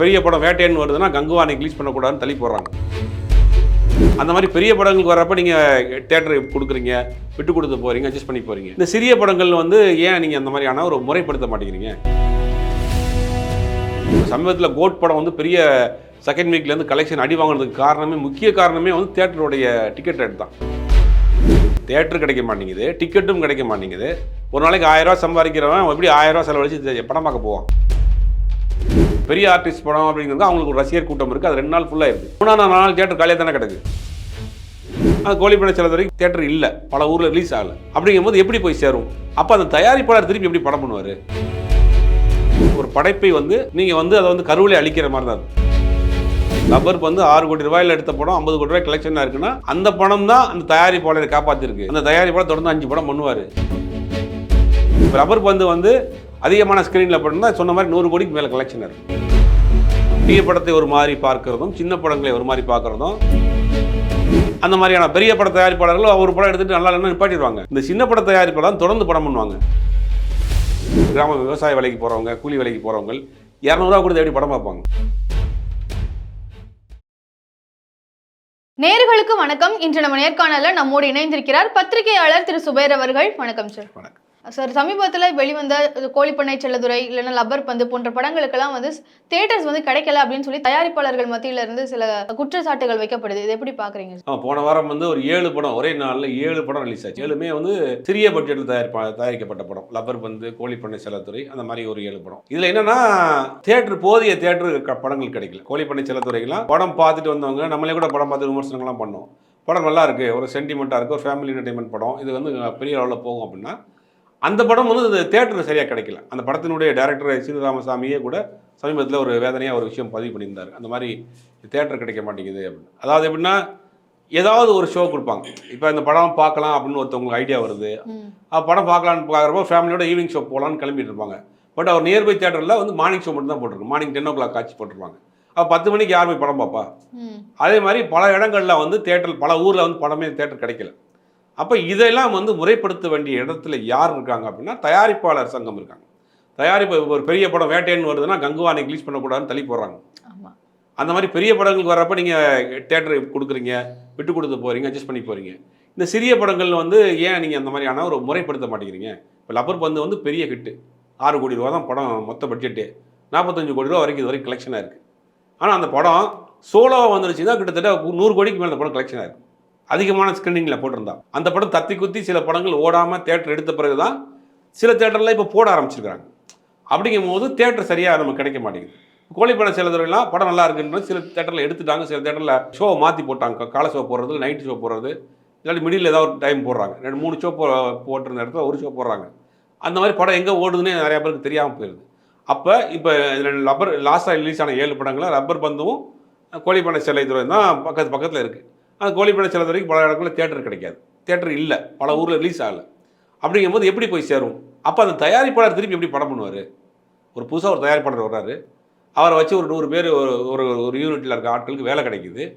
பெரிய படம் வேட்டையன் வருதுன்னா கங்குவானை ரிலீஸ் பண்ணக்கூடாதுன்னு தள்ளி போடுறாங்க. அந்த மாதிரி பெரிய படங்களுக்கு வரப்ப நீங்கள் தேட்டர் கொடுக்குறீங்க விட்டு கொடுத்து போறீங்க அட்ஜஸ்ட் பண்ணி போறீங்க. இந்த சிறிய படங்கள் வந்து ஏன் நீங்கள் அந்த மாதிரியான ஒரு முறைப்படுத்த மாட்டேங்கிறீங்க? சமீபத்தில் கோட் படம் வந்து பெரிய செகண்ட் வீக்லேருந்து கலெக்ஷன் அடி வாங்குறதுக்கு காரணமே முக்கிய காரணமே வந்து தேட்டருடைய டிக்கெட் ரேட் தான். தேட்டர் கிடைக்க மாட்டேங்குது டிக்கெட்டும் கிடைக்க மாட்டேங்குது. ஒரு நாளைக்கு ஆயிரம் ரூபாய் சம்பாதிக்கிறவன் எப்படி ஆயிரம் ரூபாய் செலவழிச்சு படம் பார்க்க போவான்? பெரிய ஆர்டிஸ்ட் படம் அப்படிங்கிறது அவங்களுக்கு ஒரு ரசிகர் கூட்டம் இருக்குது அது ரெண்டு நாள் ஃபுல்லாக இருக்குது மூணாம் நாள் நாள் தேட்டர் காலியாக தானே கிடக்கு. அது கோழிப்படை சில வரைக்கும் தேட்டர் இல்லை. பல ஊரில் ரிலீஸ் ஆகலை. அப்படிங்கும்போது எப்படி போய் சேரும்? அப்போ அந்த தயாரிப்பாளர் திருப்பி எப்படி படம் பண்ணுவார்? ஒரு படைப்பை வந்து நீங்கள் வந்து அதை வந்து கருவிலே அழிக்கிற மாதிரி தான் அது. வந்து ஆறு கோடி ரூபாயில் எடுத்த படம் ஐம்பது கோடி ரூபாய் கலெக்ஷனாக இருக்குன்னா அந்த படம் தான் அந்த தயாரிப்பாளரை காப்பாற்றிருக்கு அந்த தயாரிப்பாளர் தொடர்ந்து அஞ்சு படம் பண்ணுவார். இப்போ ரப்பர் பந்து வந்து அதிகமான ஸ்க்ரீனில் பண்ணா சொன்ன மாதிரி நூறு கோடிக்கு மேலே கலெக்ஷன் இருக்கு. பெரிய படத்தை ஒரு மாதிரி பார்க்கறதும் சின்ன படங்களை ஒரு மாதிரி பார்க்கறதும் அந்த மாதிரியான பெரிய பட தயாரிப்பாளர்கள் ஒரு படம் எடுத்துட்டு நல்லா இல்லைன்னு நிப்பாட்டிடுவாங்க. இந்த சின்ன பட தயாரிப்பாளர் தொடர்ந்து படம் பண்ணுவாங்க கிராம விவசாய வேலைக்கு போகிறவங்க கூலி வேலைக்கு போகிறவங்க இரநூறுவா கொடுத்து எப்படி படம் பார்ப்பாங்க? நேர்களுக்கு வணக்கம். இன்று நம்ம நேர்காணல்ல நம்மோடு இணைந்திருக்கிறார் பத்திரிகையாளர் திரு சுபேர் அவர்கள். வணக்கம் சார். வணக்கம். சார் சமீபத்தில் வெளிவந்த கோழிப்பண்ணை செல்லதுரை இல்லைன்னா லப்பர் பந்து போன்ற படங்களுக்கெல்லாம் வந்து தேட்டர்ஸ் வந்து கிடைக்கல அப்படின்னு சொல்லி தயாரிப்பாளர்கள் மத்தியில இருந்து சில குற்றச்சாட்டுகள் வைக்கப்படுது. இது எப்படி பாக்குறீங்க ஆ, போன வாரம் வந்து ஒரு ஏழு படம் ஒரே நாளில் ஏழு படம் ரிலீஸ் ஆச்சு. ஏழுமே வந்து சிறிய பட்ஜெட்டில் தயாரிப்பா தயாரிக்கப்பட்ட படம். லப்பர் பந்து கோழிப்பண்ணை செல்லத்துறை அந்த மாதிரி ஒரு ஏழு படம். இதில் என்னன்னா தேட்டர் போதிய தேட்டர் படங்கள் கிடைக்கல. கோழிப்பண்ணை செல்லத்துறைக்கெல்லாம் படம் பார்த்துட்டு வந்தவங்க நம்மளே கூட படம் பார்த்து விமர்சனங்கள்லாம் பண்ணோம். படம் நல்லா இருக்கு ஒரு சென்டிமெண்ட்டாக இருக்குது ஒரு ஃபேமிலி என்டர்டைன்மெண்ட் படம் இது வந்து பெரிய அளவில் போகும் அப்படின்னா அந்த படம் வந்து தேட்டர் சரியாக கிடைக்கல. அந்த படத்தினுடைய டேரக்டர் சீனிவாராமசாமியே கூட சமீபத்தில் ஒரு வேதனையாக ஒரு விஷயம் பதிவு பண்ணியிருந்தார். அந்த மாதிரி தேட்டர் கிடைக்க மாட்டேங்குது அப்படின்னு. அதாவது எப்படின்னா ஏதாவது ஒரு ஷோ கொடுப்பாங்க. இப்போ இந்த படம் பார்க்கலாம் அப்படின்னு ஒருத்தவங்களுக்கு ஐடியா வருது. படம் பார்க்கலான்னு பார்க்குறப்போ ஃபேமிலியோட ஈவினிங் ஷோ போகலான்னு கிளம்பிட்டு இருப்பாங்க. பட் அவர் நியர்பை தேட்டரில் வந்து மார்னிங் ஷோ மட்டும் தான் போட்டிருக்கும். மார்னிங் டென் ஓ கிளாக் காட்சி போட்டிருப்பாங்க. அப்போ பத்து மணிக்கு யார் போய் படம் பார்ப்பா. அதே மாதிரி பல இடங்களில் வந்து தேட்டர் பல ஊரில் வந்து படமே தேட்டர் கிடைக்கல. அப்போ இதெல்லாம் வந்து முறைப்படுத்த வேண்டிய இடத்துல யார் இருக்காங்க அப்படின்னா தயாரிப்பாளர் சங்கம் இருக்காங்க. தயாரிப்பு ஒரு பெரிய படம் வேட்டையன் வருதுன்னா கங்குவானை ரிலீஸ் பண்ணக்கூடாதுன்னு தள்ளி போடுறாங்க. அந்த மாதிரி பெரிய படங்களுக்கு வரப்ப நீங்கள் தேட்டர் கொடுக்குறீங்க விட்டு கொடுத்து போகிறீங்க அட்ஜஸ்ட் பண்ணி போகிறீங்க இந்த சிறிய படங்கள் வந்து ஏன் நீங்கள் அந்த மாதிரியான ஒரு முறைப்படுத்த மாட்டேங்கிறீங்க? இப்போ லப்பர் பந்து வந்து பெரிய ஹிட்டு ஆறு கோடி ரூபா தான் படம் மொத்த பட்ஜெட்டு நாற்பத்தஞ்சு கோடி ரூபா வரைக்கும் இது வரைக்கும் கலெக்ஷனாக இருக்குது ஆனால் அந்த படம் சோலோவாக வந்துருச்சுன்னா கிட்டத்தட்ட நூறு கோடிக்கு மேலே அந்த படம் கலெக்ஷனாக இருக்குது அதிகமான ஸ்க்ரீனிங்கில் போட்டிருந்தான். அந்த படம் தத்தி குத்தி சில படங்கள் ஓடாமல் தேட்டர் எடுத்த பிறகு தான் சில தேட்டரில் இப்போ போட ஆரம்பிச்சிருக்கிறாங்க. அப்படிங்கும் போது தேட்டர் சரியாக நமக்கு கிடைக்க மாட்டேங்குது. கோழிப்பட சில துறையெல்லாம் படம் நல்லா இருக்குன்ற சில தேட்டரில் எடுத்துட்டாங்க. சில தேட்டரில் ஷோ மாற்றி போட்டாங்க. காலை ஷோ போடுறது நைட் ஷோ போடுறது. இல்லாட்டி மிடில் ஏதாவது ஒரு டைம் போடுறாங்க. ரெண்டு மூணு ஷோ போ போட்டிருந்த இடத்துல ஒரு ஷோ போடுறாங்க. அந்த மாதிரி படம் எங்கே ஓடுதுன்னே நிறையா பேருக்கு தெரியாமல் போயிடுது அப்போ இப்போ இதில் ரப்பர் லாஸ்ட்டாக ரிலீஸ் ஆன ஏழு படங்களில் ரப்பர் பந்தும் கோழிப்பண்ணை சிலை துறை தான் பக்கத்து பக்கத்தில் இருக்குது அந்த கோழிப்பண்ணை சிலை துறைக்கு பல இடங்களில் தேட்டர் கிடைக்காது. தேட்டர் இல்லை. பல ஊரில் ரிலீஸ் ஆகலை. அப்படிங்கும்போது எப்படி போய் சேரும்? அப்போ அந்த தயாரிப்பாளர் திருப்பி எப்படி படம் பண்ணுவார்? ஒரு புதுசாக ஒரு தயாரிப்பாளர் வர்றாரு. அவரை வச்சு ஒரு நூறு பேர் ஒரு ஒரு ஒரு யூனிட்டில் இருக்க ஆட்களுக்கு வேலை கிடைக்குது.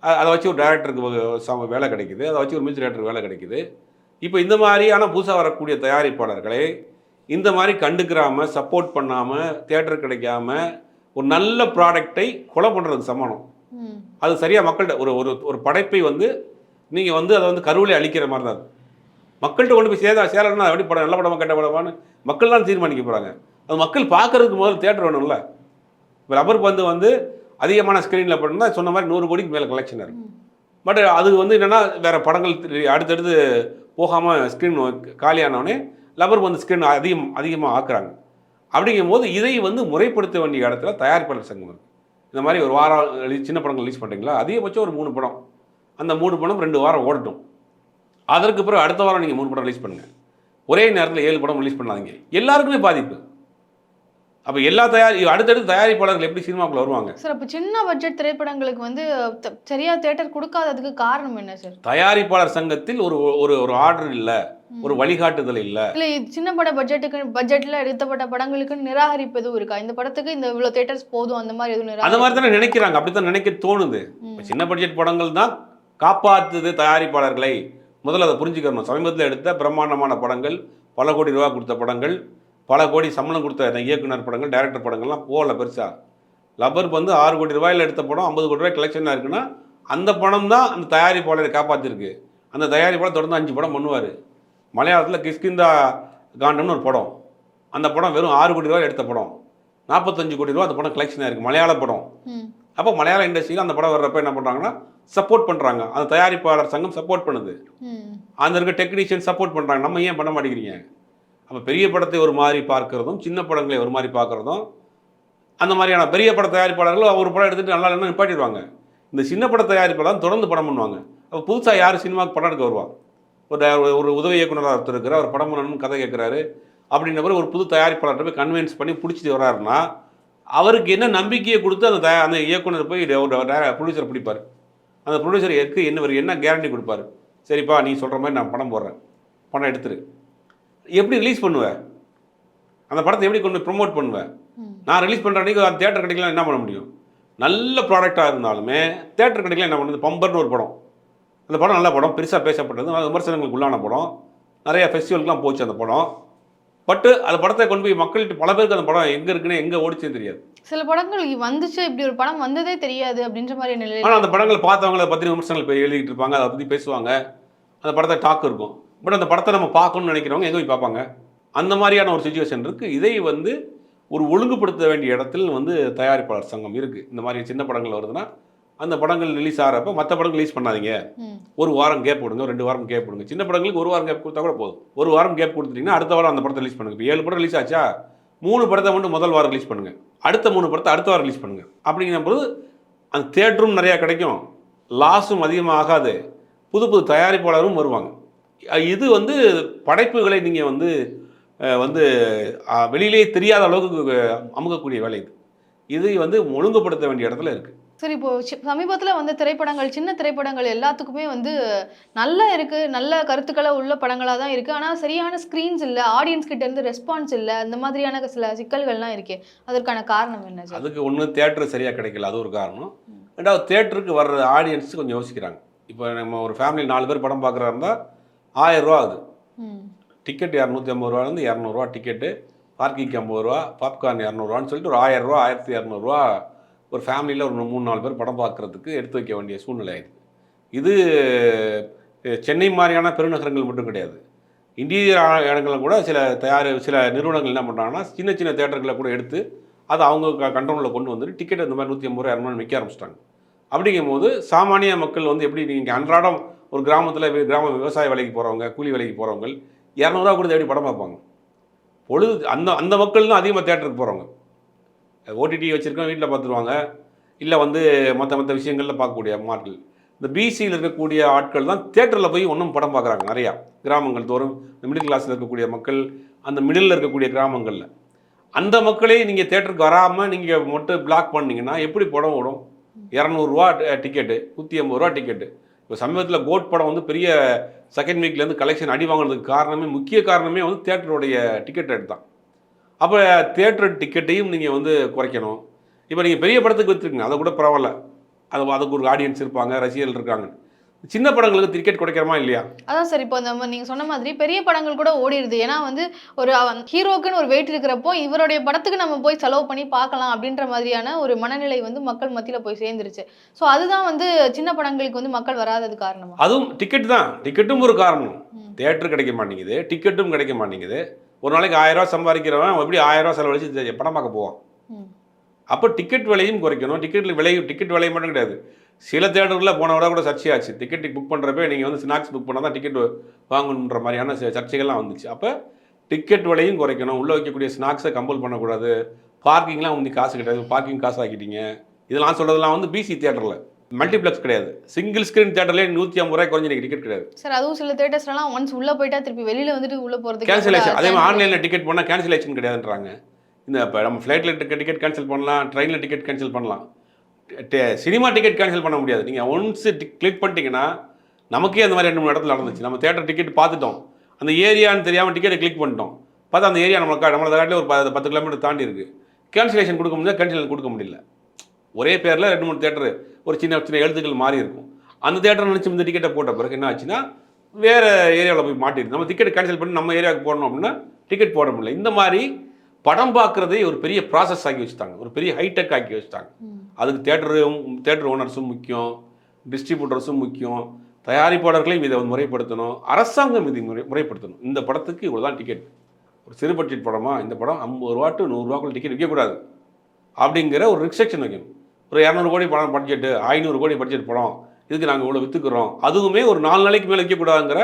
அதை வச்சு ஒரு டேரக்டருக்கு சம வேலை கிடைக்குது. அதை வச்சு ஒரு மியூசிக் டேரக்டருக்கு வேலை கிடைக்குது. இப்போ இந்த மாதிரியான புதுசாக வரக்கூடிய தயாரிப்பாளர்களை இந்த மாதிரி கண்டுக்கிறாம சப்போர்ட் பண்ணாமல் தேட்டர் கிடைக்காம ஒரு நல்ல ப்ராடக்டை கொலை பண்ணுறதுக்கு சமானம். அது சரியாக மக்கள்கிட்ட ஒரு ஒரு ஒரு படைப்பை வந்து நீங்கள் வந்து அதை வந்து கருவிலே அழிக்கிற மாதிரி தான். மக்கள்கிட்ட கொண்டு போய் சேதா சேரணும்னா எப்படி படம் நல்ல படமா கெட்ட படமான்னு மக்கள் தான் தீர்மானிக்க போகிறாங்க அது மக்கள் பார்க்கறதுக்கு முதல்ல தேட்டர் வேணும்ல. இப்போ ரப்பர் பந்து வந்து அதிகமான ஸ்க்ரீனில் பண்ணால் சொன்ன மாதிரி நூறு கோடிக்கு மேலே கலெக்ஷன் இருக்கு ம். பட் அது வந்து என்னென்னா வேறு படங்கள் அடுத்தடுத்து போகாமல் ஸ்க்ரீன் காலியானவொடனே லப்பர் பந்து ஸ்க்ரீன் அதிகம் அதிகமாக ஆக்குறாங்க. அப்படிங்கும் போது இதை வந்து முறைப்படுத்த வேண்டிய இடத்துல தயாரிப்பாளர் சங்கம் இருக்கு. இந்த மாதிரி ஒரு வாரம் சின்ன படங்கள் ரிலீஸ் பண்ணுறீங்களா அதிகபட்சம் ஒரு மூணு படம். அந்த மூணு படம் ரெண்டு வாரம் ஓடட்டும். அதற்கு பிறகு அடுத்த வாரம் நீங்கள் மூணு படம் ரிலீஸ் பண்ணுங்கள் ஒரே நேரத்தில் ஏழு படம் ரிலீஸ் பண்ணாதீங்க. எல்லாருக்குமே பாதிப்பு. அப்போ எல்லா தயாரி அடுத்தடுத்து தயாரிப்பாளர்கள் எப்படி சினிமாக்குள்ள வருவாங்க? சார் அப்ப சின்ன பட்ஜெட் திரைப்படங்களுக்கு வந்து த- சரியா தியேட்டர் கொடுக்காததுக்கு காரணம் என்ன சார்? தயாரிப்பாளர் சங்கத்தில் ஒரு ஒரு ஒரு ஆர்டர் இல்லை. ஒரு வழிகாட்டுதல் இல்லை. இல்ல சின்ன பட பட்ஜெட்டுக்கு பட்ஜெட்ல எடுத்தப்பட்ட படங்களுக்கு நிராகரிப்பு எதுவும் இருக்கா? இந்த படத்துக்கு இந்த இவ்வளவு தியேட்டர்ஸ் போதும் அந்த மாதிரி எதுவும் அந்த மாதிரி தானே நினைக்கிறாங்க. அப்படி தான் நினைக்க தோணுது. சின்ன பட்ஜெட் படங்கள் தான் காப்பாற்றுது தயாரிப்பாளர்களை. முதல்ல அதை புரிஞ்சுக்கணும். சமீபத்தில் எடுத்த பிரம்மாண்டமான படங்கள் பல கோடி ரூபா கொடுத்த படங்கள் பல கோடி சம்பளம் கொடுத்த இயக்குனர் படங்கள் டைரக்டர் படங்கள்லாம் போகல பெருசா. லப்பர் வந்து ஆறு கோடி ரூபாயில் எடுத்த படம் ஐம்பது கோடி ரூபாய் கலெக்ஷனாக இருக்குன்னா அந்த பணம் தான் அந்த தயாரிப்பாளரை காப்பாற்றிருக்கு அந்த தயாரிப்பாளர் தொடர்ந்து அஞ்சு படம் பண்ணுவார். மலையாளத்தில் கிஷ்கிந்தா காண்டம்னு ஒரு படம். அந்த படம் வெறும் ஆறு கோடி ரூபாய் எடுத்த படம். நாற்பத்தஞ்சு கோடி ரூபா அந்த படம் கலெக்ஷனாக இருக்குது மலையாள படம். அப்போ மலையாள இண்டஸ்ட்ரியில் அந்த படம் வர்றப்ப என்ன பண்ணுறாங்கன்னா சப்போர்ட் பண்ணுறாங்க அந்த தயாரிப்பாளர் சங்கம் சப்போர்ட் பண்ணுது. அந்த இருக்க டெக்னீஷியன் சப்போர்ட் பண்ணுறாங்க நம்ம ஏன் பண்ண மாட்டேங்கிறீங்க? அப்போ பெரிய படத்தை ஒரு மாதிரி பார்க்கறதும் சின்ன படங்களை ஒரு மாதிரி பார்க்கறதும் அந்த மாதிரியான பெரிய பட தயாரிப்பாளர்கள் ஒரு படம் எடுத்துட்டு நல்லா இல்லைன்னா நிப்பாட்டிடுவாங்க. இந்த சின்ன பட தயாரிப்பாளர் தொடர்ந்து படம் பண்ணுவாங்க. அப்போ புதுசாக யார் சினிமாவுக்கு படம் எடுக்க வருவா? ஒரு ஒரு உதவி இயக்குனராக ஒருத்தர் இருக்கிறார் அவர் படம் பண்ணணும்னு கதை கேட்குறாரு அப்படின்ற ஒரு புது தயாரிப்பாளர்கிட்ட போய் கன்வின்ஸ் பண்ணி பிடிச்சிட்டு வர்றாருன்னா அவருக்கு என்ன நம்பிக்கையை கொடுத்து அந்த தயா அந்த இயக்குனர் போய் ஒரு ப்ரொடியூசர் பிடிப்பார். அந்த ப்ரொடியூசர் எதுக்கு என்ன என்ன கேரண்டி கொடுப்பாரு? சரிப்பா நீ சொல்கிற மாதிரி நான் படம் போடுறேன். படம் எடுத்துரு. எப்படி ரிலீஸ் பண்ணுவேன் அந்த படத்தை எப்படி கொண்டு ப்ரொமோட் பண்ணுவேன் நான் ரிலீஸ் பண்ணுற அன்றைக்கி அந்த தேட்டர் கிடைக்கலாம் என்ன பண்ண முடியும்? நல்ல ப்ராடக்டாக இருந்தாலுமே தேட்டர் கிடைக்கலாம் என்ன பண்ணுறது பம்பர்னு ஒரு படம். அந்த படம் நல்ல படம் பெருசாக பேசப்பட்டது. அது விமர்சனங்களுக்கு உள்ளான படம். நிறைய ஃபெஸ்டிவலுக்குலாம் போச்சு அந்த படம். பட்டு அந்த படத்தை கொண்டு போய் மக்கள்கிட்ட பல பேருக்கு அந்த படம் எங்கே இருக்குன்னு எங்கே ஓடிச்சுன்னு தெரியாது. சில படங்கள் வந்துச்சு? இப்படி ஒரு படம் வந்ததே தெரியாது அப்படின்ற மாதிரி நிலையில ஆனால் அந்த படங்களை பார்த்தவங்கள பற்றி விமர்சனங்கள் போய் எழுதிட்டு இருப்பாங்க. அதை பற்றி பேசுவாங்க. அந்த படத்தை டாக் இருக்கும். பட் அந்த படத்தை நம்ம பார்க்கணும்னு நினைக்கிறவங்க எங்கே போய் பார்ப்பாங்க? அந்த மாதிரியான ஒரு சுச்சுவேஷன் இருக்குது இதை வந்து ஒரு ஒழுங்குபடுத்த வேண்டிய இடத்தில் வந்து தயாரிப்பாளர் சங்கம் இருக்குது இந்த மாதிரி சின்ன படங்கள் வருதுன்னா அந்த படங்கள் ரிலீஸ் ஆகிறப்ப மற்ற படங்கள் ரிலீஸ் பண்ணாதீங்க. ஒரு வாரம் கேப் கொடுங்க ரெண்டு வாரம் கேப் கொடுங்க சின்ன படங்களுக்கு ஒரு வாரம் கேப் கொடுத்தா கூட போதும். ஒரு வாரம் கேப் கொடுத்துட்டீங்கன்னா அடுத்த வாரம் அந்த படத்தை ரிலீஸ் பண்ணுங்க. இப்போ ஏழு படம் ரிலீஸ் ஆச்சா? மூணு படத்தை மட்டும் முதல் வாரம் ரிலீஸ் பண்ணுங்க. அடுத்த மூணு படத்தை அடுத்த வாரம் ரிலீஸ் பண்ணுங்க. அப்படிங்கிற போது அந்த தேட்டரும் நிறையா கிடைக்கும். லாஸும் அதிகமாக ஆகாது புது புது தயாரிப்பாளரும் வருவாங்க. இது வந்து படைப்புகளை நீங்கள் வந்து வந்து வெளியிலேயே தெரியாத அளவுக்கு அஹ், அமுக்கக்கூடிய வேலை இது. இது வந்து ஒழுங்குபடுத்த வேண்டிய இடத்துல இருக்குது சரி இப்போ சமீபத்துல வந்த திரைப்படங்கள் சின்ன திரைப்படங்கள் எல்லாத்துக்குமே வந்து நல்லா இருக்கு. நல்ல கருத்துக்களை உள்ள படங்களா தான் இருக்கு. ஆனா சரியான ஸ்கிரீன்ஸ் இல்ல ஆடியன்ஸ் கிட்ட இருந்து ரெஸ்பான்ஸ் இல்ல அந்த மாதிரியான சில சிக்கல்கள்லாம் இருக்கே. அதற்கான காரணம் என்ன சார் அதுக்கு ஒன்று தேட்டர் சரியாக கிடைக்கல. அது ஒரு காரணம். ரெண்டாவது தேட்டருக்கு வர்ற ஆடியன்ஸ் கொஞ்சம் யோசிக்கிறாங்க. இப்போ நம்ம ஒரு ஃபேமிலி நாலு பேர் படம் பார்க்குறா இருந்தால் ஆயிரரூவா ஆகுது. ம். டிக்கெட் இரநூத்தி ஐம்பது ரூபாலேருந்து இரநூறுவா டிக்கெட்டு பார்க்கிங்க்கு ஐம்பது ரூபா பாப்கார்ன் இரநூறுவான்னு சொல்லிட்டு ஒரு ஆயிரரூவா ஆயிரத்தி இரநூறுவா ஒரு ஃபேமிலியில் ஒரு மூணு நாலு பேர் படம் பார்க்குறதுக்கு எடுத்து வைக்க வேண்டிய சூழ்நிலை ஆயிடுது. இது சென்னை மாதிரியான பெருநகரங்கள் மட்டும் கிடையாது. இன்டீரியர் இடங்களில் கூட சில தயார் சில நிறுவனங்கள் என்ன பண்ணுறாங்கன்னா சின்ன சின்ன தேட்டர்களை கூட எடுத்து அதை அவங்க கண்ட்ரோலில் கொண்டு வந்துட்டு டிக்கெட் இந்த மாதிரி நூற்றி ஐம்பது ரூபா இரநூறு விற்க ஆரம்பிச்சிட்டாங்க. அப்படிங்கும்போது சாமானிய மக்கள் வந்து எப்படி நீங்கள் அன்றாடம் ஒரு கிராமத்தில் கிராம விவசாய வேலைக்கு போகிறவங்க கூலி வேலைக்கு போகிறவங்க இரநூறுவா கொடுத்து எப்படி படம் பார்ப்பாங்க? பொழுது அந்த அந்த மக்கள் தான் அதிகமாக தேட்டருக்கு போகிறவங்க ஓடிடி வச்சுருக்கோம் வீட்டில் பார்த்துருவாங்க இல்லை வந்து மற்ற மற்ற விஷயங்களில் பார்க்கக்கூடிய ஆட்கள் இந்த பிசியில் இருக்கக்கூடிய ஆட்கள் தான் தேட்டரில் போய் ஒன்றும் படம் பார்க்குறாங்க நிறையா. கிராமங்கள் தோறும் இந்த மிடில் கிளாஸில் இருக்கக்கூடிய மக்கள் அந்த மிடில் இருக்கக்கூடிய கிராமங்களில். அந்த மக்களே நீங்கள் தேட்டருக்கு வராமல் நீங்கள் மட்டும் பிளாக் பண்ணிங்கன்னா எப்படி படம் ஓடும்? இரநூறுவா டிக்கெட்டு நூற்றி ஐம்பது ரூபா டிக்கெட்டு இப்போ சமீபத்தில் கோட் படம் வந்து பெரிய செகண்ட் வீக்லேருந்து கலெக்ஷன் அடி வாங்குறதுக்கு காரணமே முக்கிய காரணமே வந்து தேட்டருடைய டிக்கெட் ரேட் தான். அப்போ தேட்டர் டிக்கெட்டையும் நீங்கள் வந்து குறைக்கணும். இப்போ நீங்கள் பெரிய படத்துக்கு வச்சுருக்கீங்க அதை கூட பரவாயில்ல. அது அதுக்கு ஒரு ஆடியன்ஸ் இருப்பாங்க ரசிகர்கள் இருக்காங்க. சின்ன படங்களுக்கு டிக்கெட் குறைக்கிறோமா இல்லையா? அதான் சார் இப்போ நம்ம நீங்க சொன்ன மாதிரி பெரிய படங்கள் கூட ஓடிடுது. ஏன்னா வந்து ஒரு ஹீரோக்குன்னு ஒரு வெயிட் இருக்கிறப்போ இவருடைய படத்துக்கு நம்ம போய் செலவு பண்ணி பார்க்கலாம் அப்படின்ற மாதிரியான ஒரு மனநிலை வந்து மக்கள் மத்தியில போய் சேர்ந்துருச்சு. ஸோ அதுதான் வந்து சின்ன படங்களுக்கு வந்து மக்கள் வராதது காரணமா? அதுவும் டிக்கெட் தான். டிக்கெட்டும் ஒரு காரணம். தேட்டர் கிடைக்க மாட்டேங்குது. டிக்கெட்டும் கிடைக்க மாட்டேங்குது. ஒரு நாளைக்கு ஆயிரம் ரூபாய் சம்பாதிக்கிறவன் எப்படி ஆயிரம் ரூபாய் செலவழிச்சு படம் பார்க்க போவான். அப்போ டிக்கெட் விலையும் குறைக்கணும். டிக்கெட் விலை டிக்கெட் விலை மட்டும் கிடையாது. சில தேட்டரில் போன விட கூட சர்ச்சையாச்சு. டிக்கெட் புக் பண்ணுறப்ப நீங்கள் வந்து ஸ்நாக்ஸ் புக் பண்ணால் தான் டிக்கெட் வாங்கணுன்ற மாதிரியான சர்ச்சைகள்லாம் வந்துச்சு. அப்போ டிக்கெட் விலையும் குறைக்கணும். உள்ளே வைக்கக்கூடிய ஸ்நாக்ஸை கம்பல் பண்ணக்கூடாது. பார்க்கிங்லாம் வந்து காசு கிடையாது. பார்க்கிங் காசு ஆக்கிட்டீங்க இதெல்லாம் சொல்கிறதுலாம் வந்து பிசி தேட்டரில் மல்டிப்ளெக்ஸ் கிடையாது. சிங்கிள் ஸ்க்ரீன் தேட்டர்லேயே நூற்றி ஐம்பது ரூபாய் குறைஞ்சி டிக்கெட் கிடையாது. சார் அதுவும் சில தேட்டர்ஸ்லாம் ஒன்ஸ் உள்ள போயிட்டா திருப்பி வெளியில வந்துட்டு உள்ள போறதுக்கு கேன்சலேஷன் அதே மாதிரி ஆன்லைனில் டிக்கெட் பண்ணால் கேன்சலேஷன் கிடையாதுன்றாங்க. இந்த இப்போ நம்ம ஃப்ளைட்டில் டிக்கெட் கேன்சல் பண்ணலாம் ட்ரெயினில் டிக்கெட் கேன்சல் பண்ணலாம். சினிமா டிக்கெட் கேன்சல் பண்ண முடியாது. நீங்கள் ஒன்ஸ் கிளிக் பண்ணிட்டீங்கன்னா நமக்கே அந்த மாதிரி ரெண்டு மூணு இடத்துல நடந்துச்சு. நம்ம தேட்டர் டிக்கெட் பார்த்துட்டோம். அந்த ஏரியான்னு தெரியாமல் டிக்கெட்டை கிளிக் பண்ணிட்டோம். பார்த்தா அந்த ஏரியா நம்மளுக்கு நம்மளை காட்டில் ஒரு பத்து கிலோமீட்டர் தாண்டி இருக்குது கேன்சலேஷன் கொடுக்க முடியாது கேன்சல் கொடுக்க முடியல. ஒரே பேரில் ரெண்டு மூணு தேட்டர் ஒரு சின்ன சின்ன எழுத்துக்கள் மாறி இருக்கும். அந்த தேட்டர் நினச்சி இந்த டிக்கெட்டை போட்ட பிறகு என்ன ஆச்சுன்னா வேறு ஏரியாவில் போய் மாட்டிருக்கு நம்ம டிக்கெட் கேன்சல் பண்ணி நம்ம ஏரியாவுக்கு போடணும் அப்படின்னா டிக்கெட் போட முடியல. இந்த மாதிரி படம் பார்க்குறதே ஒரு பெரிய ப்ராசஸ் ஆக்கி வச்சுட்டாங்க. ஒரு பெரிய ஹைடெக் ஆக்கி வச்சுட்டாங்க. அதுக்கு தேட்டரும் தேட்டர் ஓனர்ஸும் முக்கியம் டிஸ்ட்ரிபியூட்டர்ஸும் முக்கியம் தயாரிப்பாளர்களையும் இதை வந்து முறைப்படுத்தணும் அரசாங்கம் இதை முறை முறைப்படுத்தணும். இந்த படத்துக்கு இவ்வளோ தான் டிக்கெட் ஒரு சிறு பட்ஜெட் படமா இந்த படம் ஐம்பது ரூபா டு நூறுரூவாக்குள்ள டிக்கெட் விற்கக்கூடாது. அப்படிங்கிற ஒரு ரிஸ்ட்ரிக்ஷன் வைக்கணும். ஒரு இரநூறு கோடி படம் பட்ஜெட்டு ஐநூறு கோடி பட்ஜெட் படம் இதுக்கு நாங்கள் இவ்வளோ விற்றுக்குறோம் அதுவுமே ஒரு நாலு நாளைக்கு மேலே விற்கக்கூடாதுங்கிற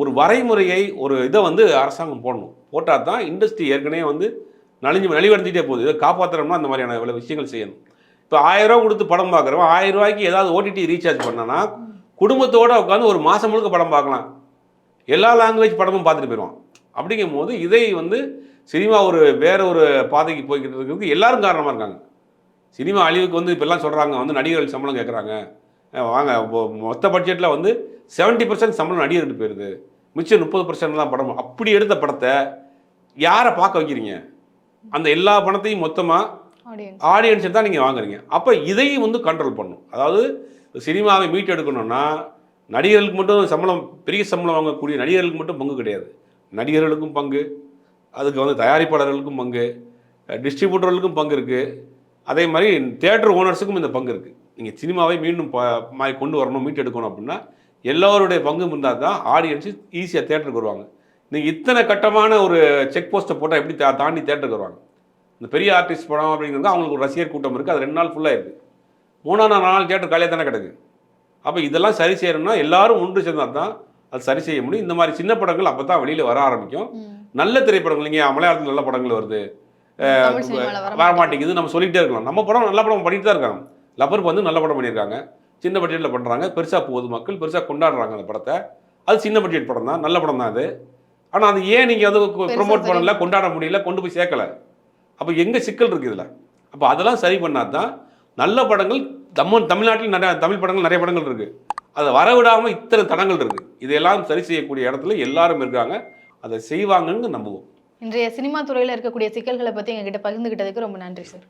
ஒரு வரைமுறையை ஒரு இதை வந்து அரசாங்கம் போடணும். போட்டால் தான் இண்டஸ்ட்ரி ஏற்கனவே வந்து நலிஞ்சு நலிவடைஞ்சிட்டே போகுது. இதை காப்பாற்றுறோம்னா அந்த மாதிரியான இவ்வளோ விஷயங்கள் செய்யணும். இப்போ ஆயிரம் ரூபா கொடுத்து படம் பார்க்குறோம் ஆயிரம் ரூபாய்க்கு ஏதாவது ஓடிடி ரீசார்ஜ் பண்ணனா குடும்பத்தோடு உட்காந்து ஒரு மாதம் முழுக்க படம் பார்க்கலாம். எல்லா லாங்குவேஜ் படமும் பார்த்துட்டு போயிடுவான். அப்படிங்கும் போது இதை வந்து சினிமா ஒரு வேற ஒரு பாதைக்கு போய்கிட்டு இருக்கிறதுக்கு எல்லாரும் காரணமாக இருக்காங்க. சினிமா அழிவுக்கு வந்து இப்பெல்லாம் சொல்கிறாங்க வந்து நடிகர்கள் சம்பளம் கேட்குறாங்க வாங்க மொத்த பட்ஜெட்டில் வந்து 70% பர்சன்ட் சம்பளம் நடிகர்களுக்கு போயிருது. மிச்சம் முப்பது பர்சன்ட் தான் படம். அப்படி எடுத்த படத்தை யாரை பார்க்க வைக்கிறீங்க? அந்த எல்லா பணத்தையும் மொத்தமாக ஆடியன்ஸ் தான் நீங்கள் வாங்குறீங்க. அப்போ இதையும் வந்து கண்ட்ரோல் பண்ணணும் அதாவது சினிமாவை மீட்டெடுக்கணும்னா நடிகர்களுக்கு மட்டும் சம்பளம் பெரிய சம்பளம் வாங்கக்கூடிய நடிகர்களுக்கு மட்டும் பங்கு கிடையாது. நடிகர்களுக்கும் பங்கு அதுக்கு வந்து தயாரிப்பாளர்களுக்கும் பங்கு டிஸ்ட்ரிபியூட்டர்களுக்கும் பங்கு இருக்குது அதே மாதிரி தேட்டர் ஓனர்ஸுக்கும் இந்த பங்கு இருக்குது நீங்கள் சினிமாவை மீண்டும் மாதிரி கொண்டு வரணும் மீட்டெடுக்கணும் அப்படின்னா எல்லோருடைய பங்கும் இருந்தால் தான் ஆடியன்ஸு ஈஸியாக தேட்டருக்கு வருவாங்க. நீங்கள் இத்தனை கட்டமான ஒரு செக் போஸ்ட்டை போட்டால் எப்படி தா தாண்டி தேட்டருக்கு வருவாங்க? இந்த பெரிய ஆர்டிஸ்ட் படம் அப்படிங்கிறது அவங்களுக்கு ஒரு ரசிகர் கூட்டம் இருக்குது அது ரெண்டு நாள் ஃபுல்லாக இருக்குது மூணாம் நாள் நாள் தேட்டர் காலையாக தானே கிடக்கு? அப்போ இதெல்லாம் சரி செய்யணும்னா எல்லாரும் ஒன்று சேர்ந்தால் தான் அது சரி செய்ய முடியும். இந்த மாதிரி சின்ன படங்கள் அப்போ தான் வெளியில் வர ஆரம்பிக்கும். நல்ல திரைப்படங்கள் இங்கே மலையாளத்தில் நல்ல படங்கள் வருது. தமிழ் சினிமால வர வர மாட்டேங்குது. நம்ம சொல்லிகிட்டே இருக்கலாம். நம்ம படம் நல்ல படம் பண்ணிட்டு தான் இருக்காங்க. லப்பர் வந்து நல்ல படம் பண்ணியிருக்காங்க. சின்ன பட்ஜெட்டில் பண்ணுறாங்க பெருசாக போகுது மக்கள். பெருசாக கொண்டாடுறாங்க அந்த படத்தை. அது சின்ன பட்ஜெட் படம் தான். நல்ல படம் தான் அது. ஆனால் அது ஏன் நீங்கள் அது ப்ரொமோட் பண்ணல கொண்டாட முடியல கொண்டு போய் சேர்க்கல? அப்போ எங்கே சிக்கல் இருக்குது இதில்? அப்போ அதெல்லாம் சரி பண்ணால் தான் நல்ல படங்கள் நம்ம தமிழ்நாட்டில் நிறைய தமிழ் படங்கள் நிறைய படங்கள் இருக்குது அதை வரவிடாமல் இத்தனை தடங்கள் இருக்குது இதையெல்லாம் சரி செய்யக்கூடிய இடத்துல எல்லாரும் இருக்காங்க. அதை செய்வாங்கன்னு நம்புவோம். இன்றைய சினிமா துறையில் இருக்கக்கூடிய சிக்கல்களை பற்றி எங்ககிட்ட பகிர்ந்துகிட்டதுக்கு ரொம்ப நன்றி சார்.